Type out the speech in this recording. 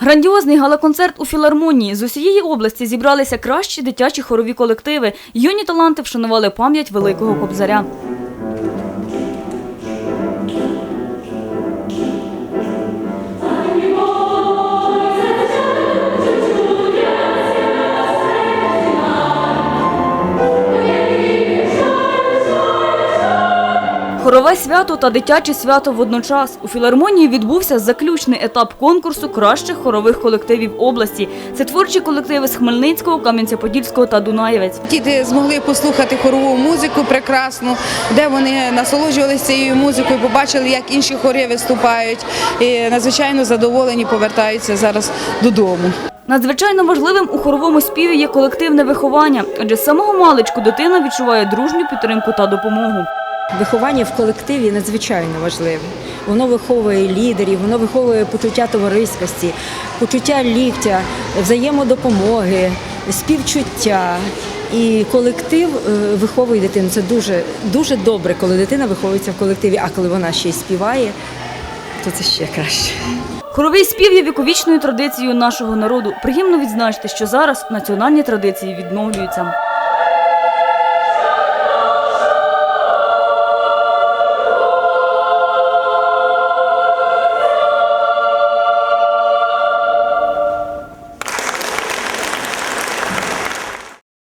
Грандіозний галаконцерт у філармонії. З усієї області зібралися кращі дитячі хорові колективи. Юні таланти вшанували пам'ять великого кобзаря. Хорове свято та дитяче свято водночас. У філармонії відбувся заключний етап конкурсу кращих хорових колективів області. Це творчі колективи з Хмельницького, Кам'янця-Подільського та Дунаєвець. Діти змогли послухати хорову музику прекрасну, де вони насолоджувалися цією музикою, побачили, як інші хори виступають. І надзвичайно задоволені повертаються зараз додому. Надзвичайно важливим у хоровому співі є колективне виховання, адже з самого маличку дитина відчуває дружню підтримку та допомогу. Виховання в колективі надзвичайно важливе. Воно виховує лідерів, воно виховує почуття товариськості, почуття ліктя, взаємодопомоги, співчуття. І колектив е, виховує дитину. Це дуже, дуже добре, коли дитина виховується в колективі, а коли вона ще й співає, то це ще краще. Хоровий спів є віковічною традицією нашого народу. Приємно відзначити, що зараз національні традиції відновлюються.